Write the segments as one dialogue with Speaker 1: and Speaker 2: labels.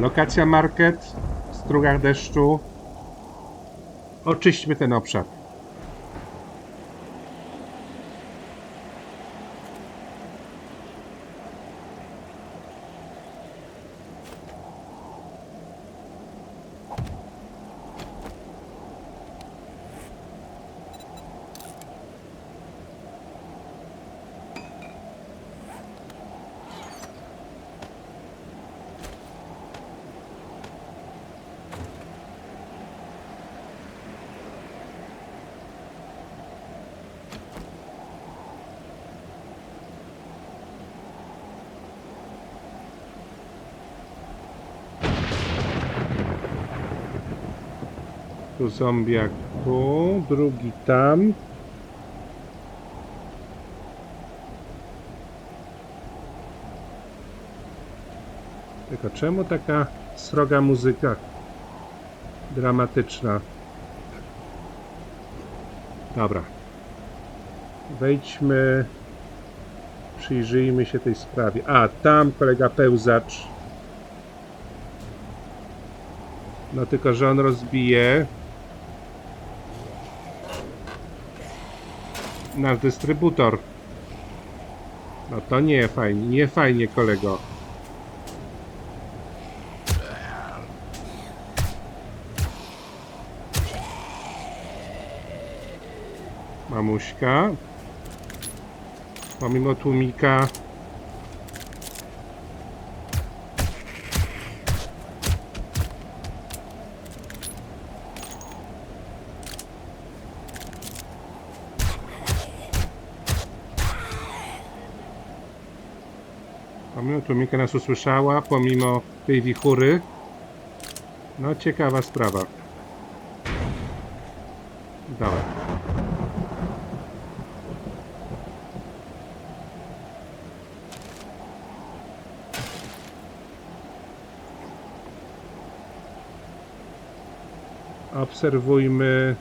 Speaker 1: Lokacja market w strugach deszczu. Oczyśćmy ten obszar. Tu zombiak tu, drugi tam. Tylko czemu taka sroga muzyka dramatyczna? Dobra. Wejdźmy. Przyjrzyjmy się tej sprawie. A, tam kolega pełzacz. No tylko, że on rozbije nasz dystrybutor. No to nie fajnie, nie fajnie kolego. Mamuśka. Pomimo tłumika Tłumika nas usłyszała, pomimo tej wichury. No ciekawa sprawa. Dobra. Obserwujmy.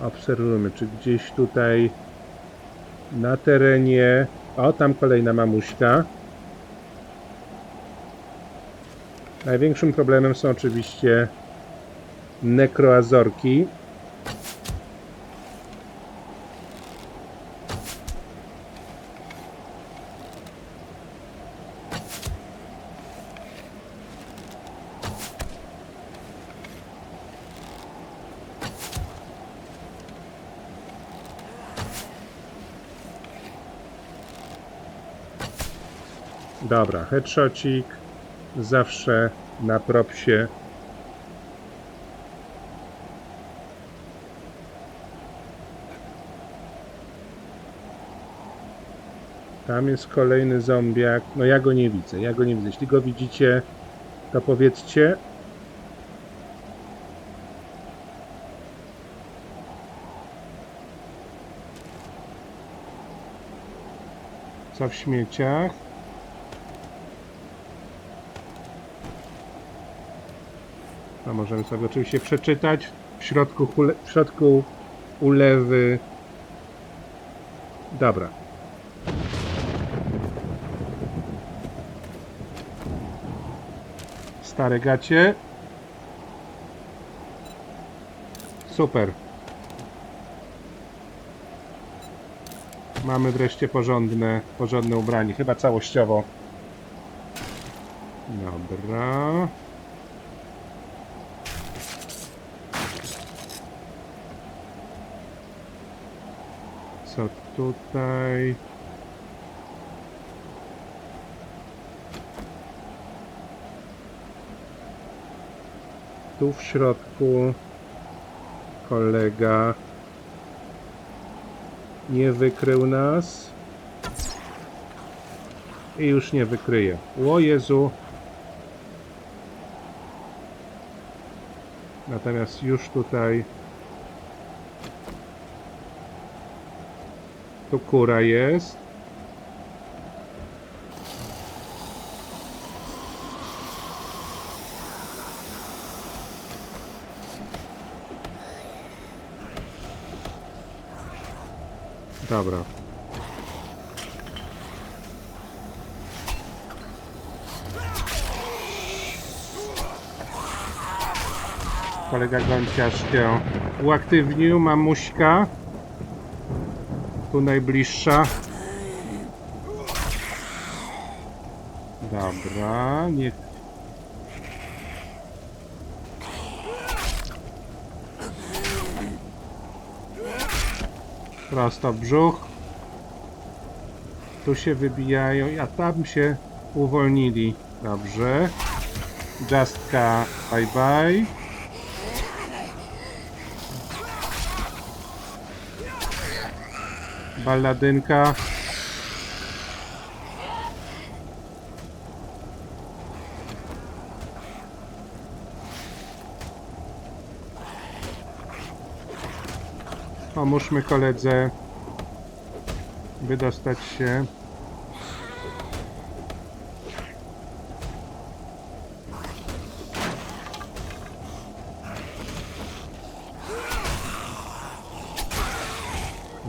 Speaker 1: Obserwujmy, czy gdzieś tutaj na terenie. O, tam kolejna mamuśka. Największym problemem są oczywiście nekroazorki. Dobra, headshotcik. Zawsze na propsie. Tam jest kolejny zombiak. No ja go nie widzę, ja go nie widzę. Jeśli go widzicie, to powiedzcie. Co w śmieciach? A możemy sobie oczywiście przeczytać. W środku, hule, w środku ulewy. Dobra. Stare gacie. Super. Mamy wreszcie porządne, porządne ubranie. Chyba całościowo. Dobra. Co tutaj? Tu w środku kolega nie wykrył nas i już nie wykryje. O Jezu! Natomiast już tutaj Tu kura jest. Dobra. Kolega Gonciarz się uaktywnił, mamuśka. Tu najbliższa. Dobra, niech Prosto w brzuch. Tu się wybijają, a tam się uwolnili. Dobrze. Justka, bye bye. Balladynka. Pomóżmy koledze wydostać się.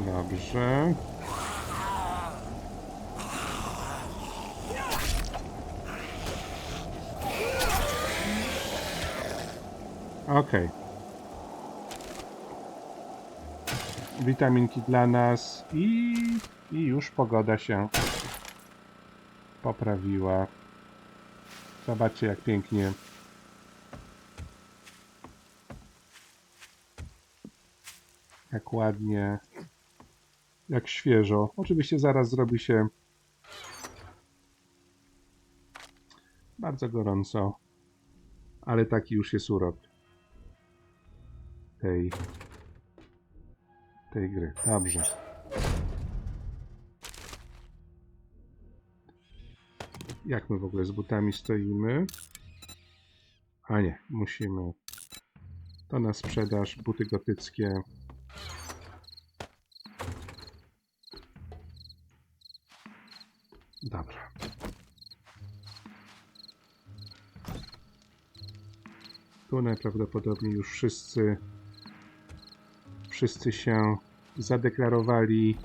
Speaker 1: Dobrze. Okej. Witaminki dla nas i, i już pogoda się poprawiła. Zobaczcie jak pięknie. Jak ładnie. Jak świeżo. Oczywiście zaraz zrobi się bardzo gorąco. Ale taki już jest urok tej tej gry. Dobrze. Jak my w ogóle z butami stoimy? A nie, musimy. To na sprzedaż, buty gotyckie. Dobra. Tu najprawdopodobniej już wszyscy wszyscy się zadeklarowali.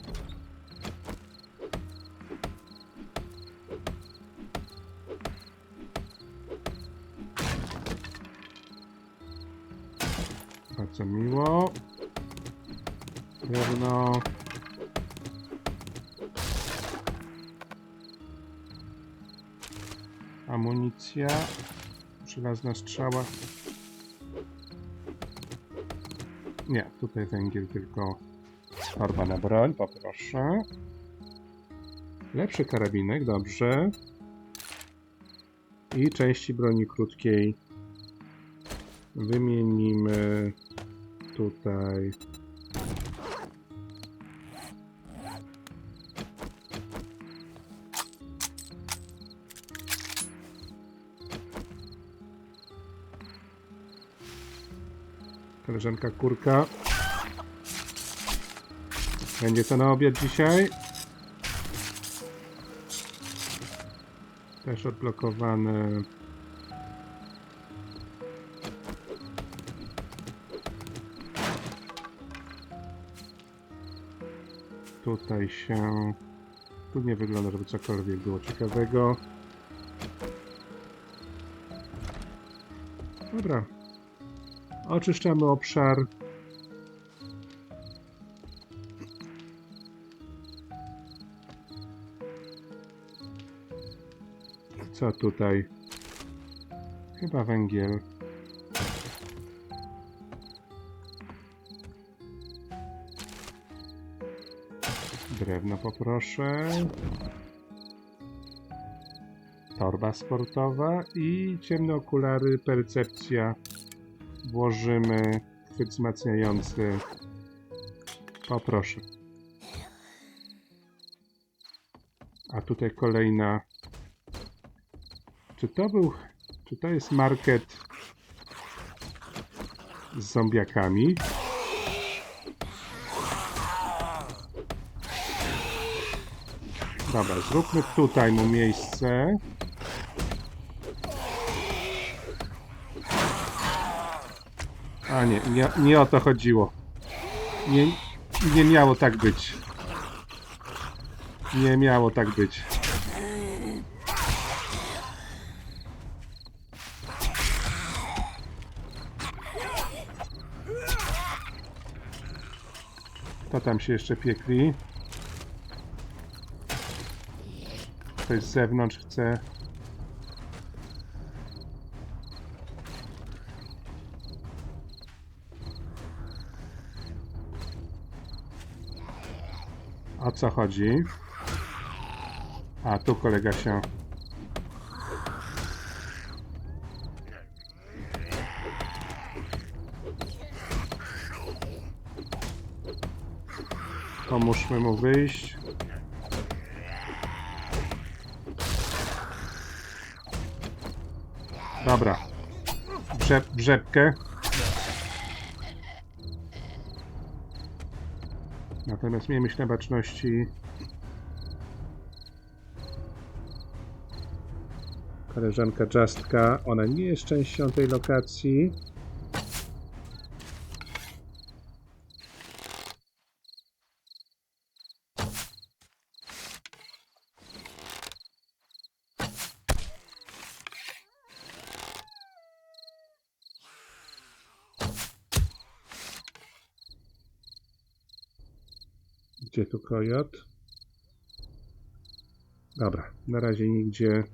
Speaker 1: Bardzo miło. Drewno. Amunicja. Żelazna strzała. Nie, tutaj węgiel, tylko farba na broń, poproszę. Lepszy karabinek, dobrze. I części broni krótkiej wymienimy tutaj. Koleżanka kurka. Będzie to na obiad dzisiaj. Też odblokowany. Tutaj się... Tu nie wygląda, żeby cokolwiek było ciekawego. Dobra. Oczyszczamy obszar. Co tutaj? Chyba węgiel. Drewno poproszę. Torba sportowa i ciemne okulary, percepcja. Włożymy chwyt wzmacniający. Poproszę. A tutaj kolejna. Czy to był. Czy to jest market z zombiakami? Dobra, zróbmy tutaj mu miejsce. A nie, nie, nie o to chodziło. Nie, nie miało tak być. Nie miało tak być. To tam się jeszcze piekli. Ktoś z zewnątrz chce co chodzi? A tu kolega się. Pomóżmy mu wyjść. Dobra. Brzeb, brzebkę. Natomiast miejmy się na baczności. Koleżanka Justka, ona nie jest częścią tej lokacji. Gdzie tu kojot? Dobra, na razie nigdzie.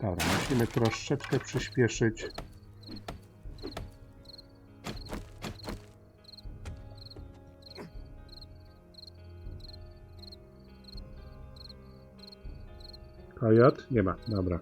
Speaker 1: Dobra, musimy troszeczkę przyspieszyć. Kojot? Nie ma, dobra.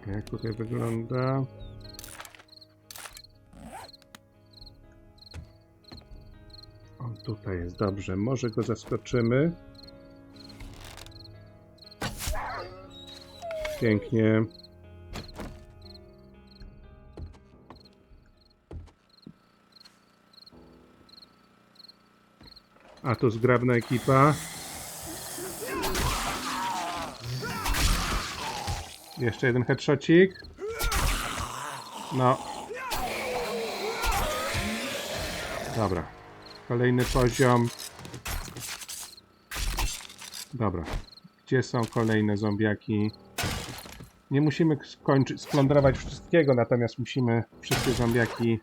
Speaker 1: Dobra, jak tutaj wygląda? On tutaj jest, dobrze. Może go zaskoczymy. Pięknie. A tu zgrabna ekipa. Jeszcze jeden headshotcik. No. Dobra. Kolejny poziom. Dobra. Gdzie są kolejne zombiaki? Nie musimy skończyć, splądrować wszystkiego, natomiast musimy wszystkie zombiaki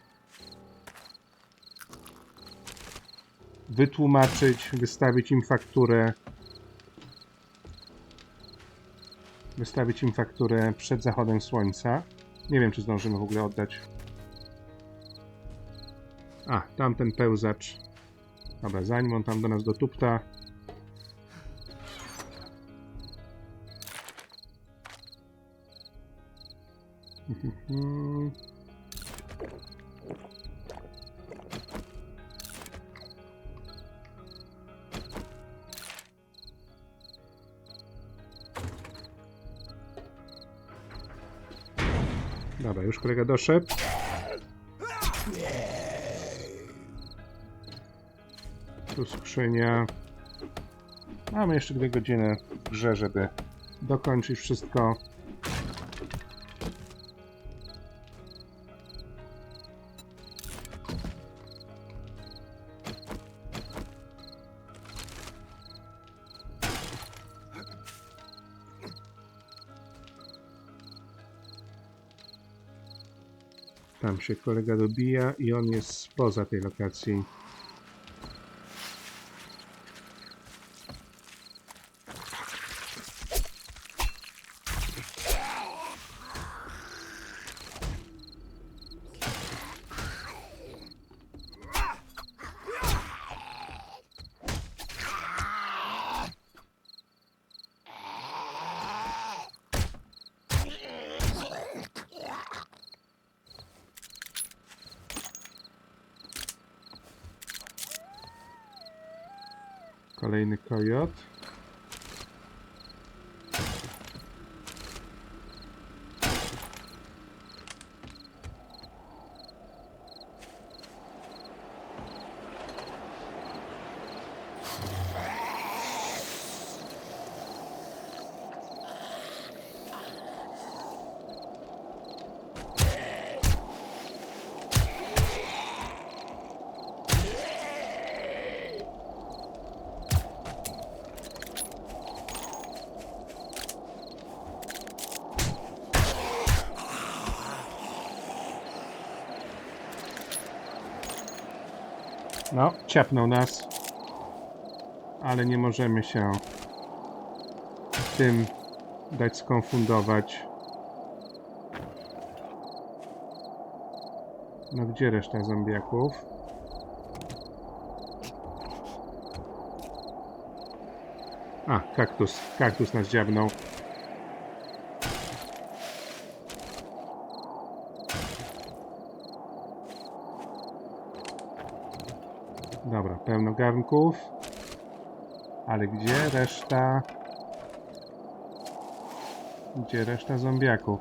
Speaker 1: wytłumaczyć, wystawić im fakturę. Wystawić im fakturę przed zachodem słońca. Nie wiem, czy zdążymy w ogóle oddać. A, tamten pełzacz. Dobra, zanim on tam do nas dotupta. Dobra, już kolega doszedł. Tu skrzynia. Mamy jeszcze dwie godziny w grze, żeby dokończyć wszystko. Się kolega dobija i on jest spoza tej lokacji. Kolejny kojot. No, ciapnął nas. Ale nie możemy się tym dać skonfundować. No gdzie reszta zombiaków? A, kaktus. Kaktus nas dziabnął. Dobra, pełno garnków. Ale gdzie reszta? Gdzie reszta zombiaków?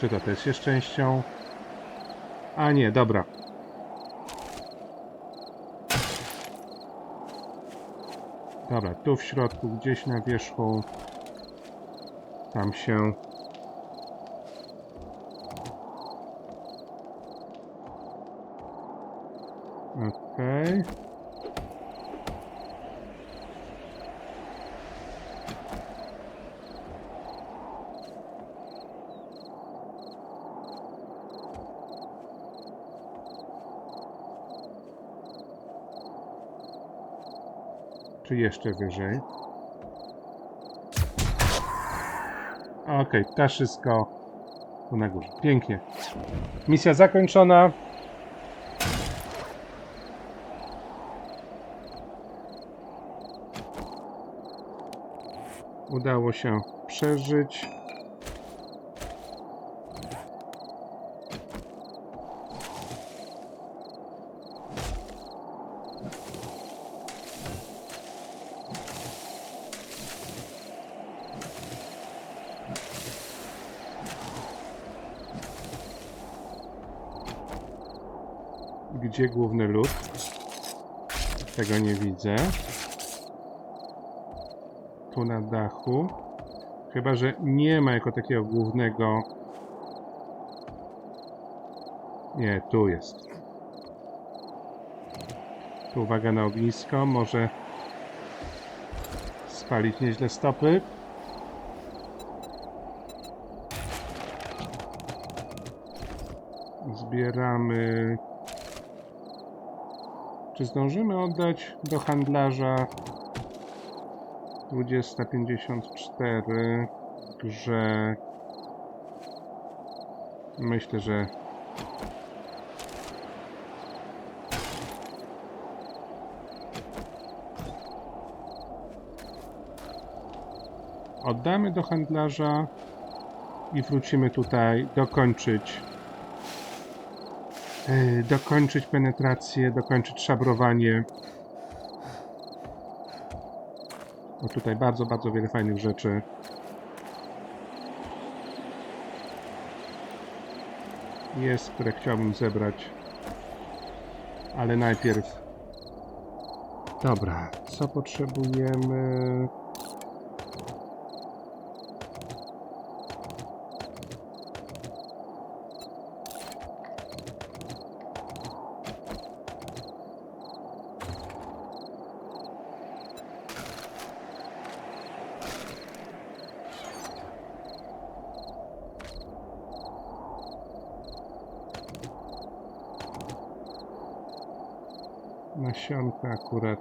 Speaker 1: Czy to też jest częścią? A nie, dobra. Dobra, tu w środku, gdzieś na wierzchu. Tam się. Okej. Czy jeszcze wyżej? Okej, to wszystko tu na górze. Pięknie. Misja zakończona. Udało się przeżyć. Gdzie główny lód? Tego nie widzę. Tu na dachu. Chyba, że nie ma jako takiego głównego. Nie, tu jest. Tu uwaga na ognisko. Może spalić nieźle stopy. Zbieramy czy zdążymy oddać do handlarza 2054 że myślę, że oddamy do handlarza i wrócimy tutaj dokończyć Yy, dokończyć penetrację, dokończyć szabrowanie. O tutaj bardzo, bardzo wiele fajnych rzeczy. Jest, które chciałbym zebrać. Ale najpierw... Dobra, co potrzebujemy? Akurat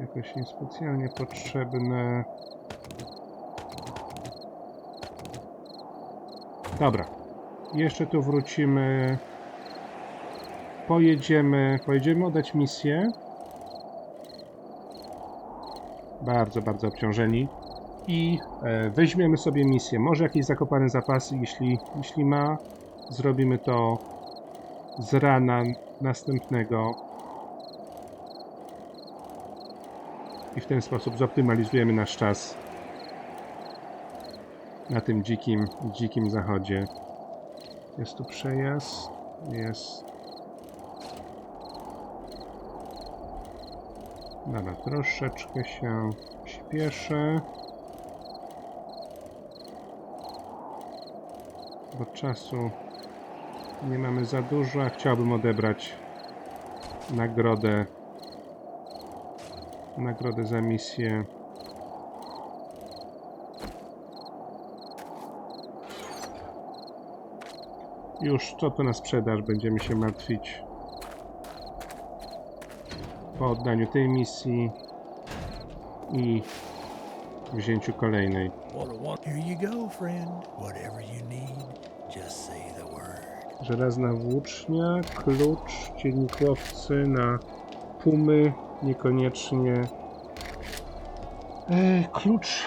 Speaker 1: jakoś niespecjalnie potrzebne. Dobra. Jeszcze tu wrócimy. Pojedziemy. Pojedziemy oddać misję. Bardzo, bardzo obciążeni. I e, weźmiemy sobie misję. Może jakieś zakopane zapasy, jeśli, jeśli ma. Zrobimy to z rana następnego i w ten sposób zoptymalizujemy nasz czas na tym dzikim, dzikim zachodzie. Jest tu przejazd, jest. Dobra, troszeczkę się śpieszę. Bo czasu nie mamy za dużo, a chciałbym odebrać nagrodę nagrodę za misję. Już co to na sprzedaż? Będziemy się martwić. Po oddaniu tej misji i wzięciu kolejnej. Żelazna włócznia, klucz, dziennikowcy na pumy, niekoniecznie. E, klucz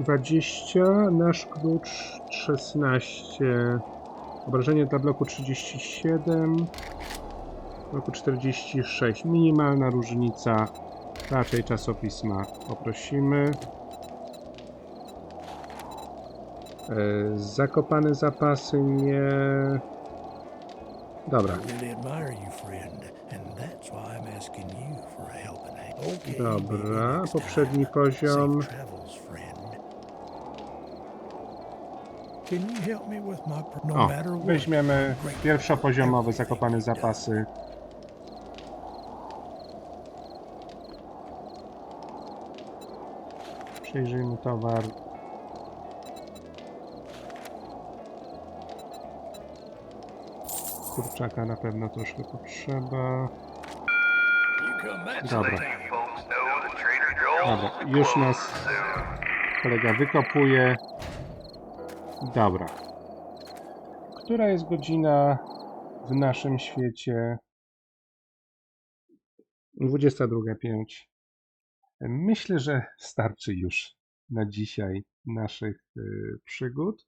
Speaker 1: 20, nasz klucz 16. Obrażenie dla bloku 37, bloku 46. Minimalna różnica, raczej czasopisma poprosimy. E, zakopane zapasy nie. Dobra, Dobra, poprzedni poziom.
Speaker 2: No
Speaker 1: O, weźmiemy pierwszopoziomowe zakopane zapasy. Przejrzyjmy towar. Kurczaka na pewno troszkę potrzeba. Dobra. Dobra, już nas kolega wykopuje. Dobra. Która jest godzina w naszym świecie? 22.05. Myślę, że starczy już na dzisiaj naszych y, przygód.